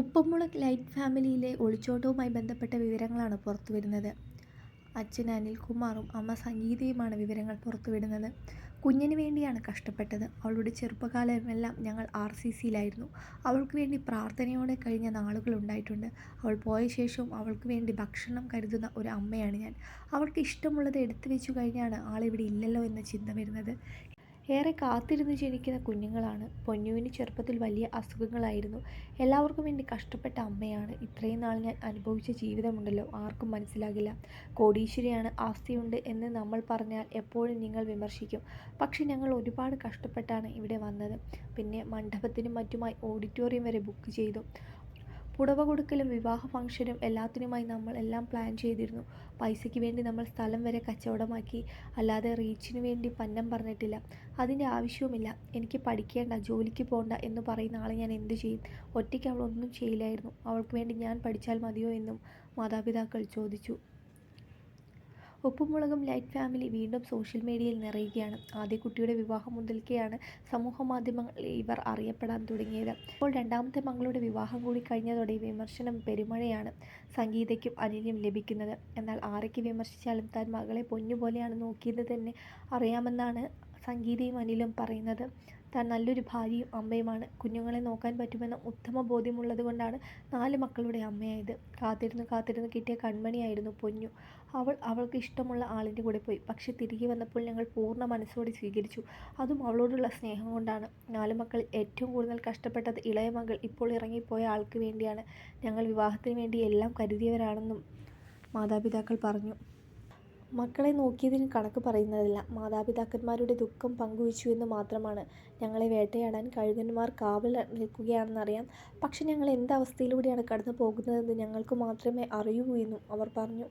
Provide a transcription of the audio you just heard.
ഉപ്പുമുളക് light ഫാമിലിയിലെ ഒളിച്ചോട്ടവുമായി ബന്ധപ്പെട്ട വിവരങ്ങളാണ് പുറത്തുവരുന്നത്. അച്ഛൻ അനിൽകുമാറും അമ്മ സംഗീതയുമാണ് വിവരങ്ങൾ പുറത്തുവിടുന്നത്. കുഞ്ഞിന് വേണ്ടിയാണ് കഷ്ടപ്പെട്ടത്. അവളുടെ ചെറുപ്പകാലമെല്ലാം ഞങ്ങൾ ആർ സി സിയിലായിരുന്നു അവൾക്ക് വേണ്ടി പ്രാർത്ഥനയോടെ കഴിഞ്ഞ നാളുകളുണ്ടായിട്ടുണ്ട്. അവൾ പോയ ശേഷവും അവൾക്ക് വേണ്ടി ഭക്ഷണം കരുതുന്ന ഒരു അമ്മയാണ് ഞാൻ. അവൾക്ക് ഇഷ്ടമുള്ളത് എടുത്തു വെച്ചു കഴിഞ്ഞാണ് ആളിവിടെ ഇല്ലല്ലോ എന്ന ചിന്ത വരുന്നത്. ഏറെ കാത്തിരുന്ന് ജനിക്കുന്ന കുഞ്ഞുങ്ങളാണ്. പൊന്നുവിന് ചെറുപ്പത്തിൽ വലിയ അസുഖങ്ങളായിരുന്നു. എല്ലാവർക്കും വേണ്ടി കഷ്ടപ്പെട്ട അമ്മയാണ്. ഇത്രയും നാൾ ഞാൻ അനുഭവിച്ച ജീവിതമുണ്ടല്ലോ ആർക്കും മനസ്സിലാകില്ല. കോടീശ്വരിയാണ് ആസ്തിയുണ്ട് എന്ന് നമ്മൾ പറഞ്ഞാൽ എപ്പോഴും നിങ്ങൾ വിമർശിക്കും. പക്ഷെ ഞങ്ങൾ ഒരുപാട് കഷ്ടപ്പെട്ടാണ് ഇവിടെ വന്നത്. പിന്നെ മണ്ഡപത്തിനും മറ്റുമായി ഓഡിറ്റോറിയം വരെ ബുക്ക് ചെയ്തു. പുടവ കൊടുക്കലും വിവാഹ ഫംഗ്ഷനും എല്ലാത്തിനുമായി നമ്മൾ എല്ലാം പ്ലാൻ ചെയ്തിരുന്നു. പൈസയ്ക്ക് വേണ്ടി നമ്മൾ സ്ഥലം വരെ കച്ചവടമാക്കി. അല്ലാതെ റീച്ചിന് വേണ്ടി പന്നം പറഞ്ഞിട്ടില്ല. അതിന്റെ ആവശ്യവുമില്ല. എനിക്ക് പഠിക്കേണ്ട ജോലിക്ക് പോകണ്ട എന്ന് പറയുന്ന ആളെ ഞാൻ എന്തു ചെയ്യും. ഒറ്റയ്ക്ക് അവൾ ഒന്നും ചെയ്യില്ലായിരുന്നു. അവൾക്ക് വേണ്ടി ഞാൻ പഠിച്ചാൽ മതിയോ എന്നും മാതാപിതാക്കൾ ചോദിച്ചു. ഉപ്പുമുളകും ലൈറ്റ് ഫാമിലി വീണ്ടും സോഷ്യൽ മീഡിയയിൽ നിറയുകയാണ്. ആദ്യ കുട്ടിയുടെ വിവാഹം മുതൽക്കെയാണ് സമൂഹ സമൂഹമാധ്യമങ്ങളിൽ ഇവർ അറിയപ്പെടാൻ തുടങ്ങിയത്. ഇപ്പോൾ രണ്ടാമത്തെ മകളുടെ വിവാഹം കൂടി കഴിഞ്ഞതോടെ വിമർശനം പെരുമഴയാണ് സംഗീതയ്ക്കും അനിലും ലഭിക്കുന്നത്. എന്നാൽ ആരൊക്കെ വിമർശിച്ചാലും താൻ മകളെ പൊന്നുപോലെയാണ് നോക്കിയത് തന്നെ അറിയാമെന്നാണ് സംഗീതയും അനിലും പറയുന്നത്. താൻ നല്ലൊരു ഭാര്യയും അമ്മയുമാണ്. കുഞ്ഞുങ്ങളെ നോക്കാൻ പറ്റുമെന്ന ഉത്തമ ബോധ്യമുള്ളതുകൊണ്ടാണ് നാല് മക്കളുടെ അമ്മയായത്. കാത്തിരുന്ന് കാത്തിരുന്ന് കിട്ടിയ കൺമണിയായിരുന്നു പൊന്നു. അവൾ അവൾക്ക് ഇഷ്ടമുള്ള ആളിന്റെ കൂടെ പോയി. പക്ഷെ തിരികെ വന്നപ്പോൾ ഞങ്ങൾ പൂർണ മനസ്സോടെ സ്വീകരിച്ചു. അതും അവളോടുള്ള സ്നേഹം കൊണ്ടാണ്. നാല് മക്കൾ ഏറ്റവും കൂടുതൽ കഷ്ടപ്പെട്ടത് ഇളയ മകൾ ഇപ്പോൾ ഇറങ്ങിപ്പോയ ആൾക്ക് വേണ്ടിയാണ്. ഞങ്ങൾ വിവാഹത്തിന് വേണ്ടി എല്ലാം കരുതിയവരാണെന്നും മാതാപിതാക്കൾ പറഞ്ഞു. മക്കളെ നോക്കിയതിന് കണക്ക് പറയുന്നതല്ല. മാതാപിതാക്കന്മാരുടെ ദുഃഖം പങ്കുവെച്ചു എന്ന് മാത്രമാണ്. ഞങ്ങളെ വേട്ടയാടാൻ കഴുകന്മാർ കാവൽ നിൽക്കുകയാണെന്നറിയാം. പക്ഷെ ഞങ്ങൾ എന്ത് അവസ്ഥയിലൂടെയാണ് കടന്നു പോകുന്നതെന്ന് ഞങ്ങൾക്ക് മാത്രമേ അറിയൂ എന്നും അവർ പറഞ്ഞു.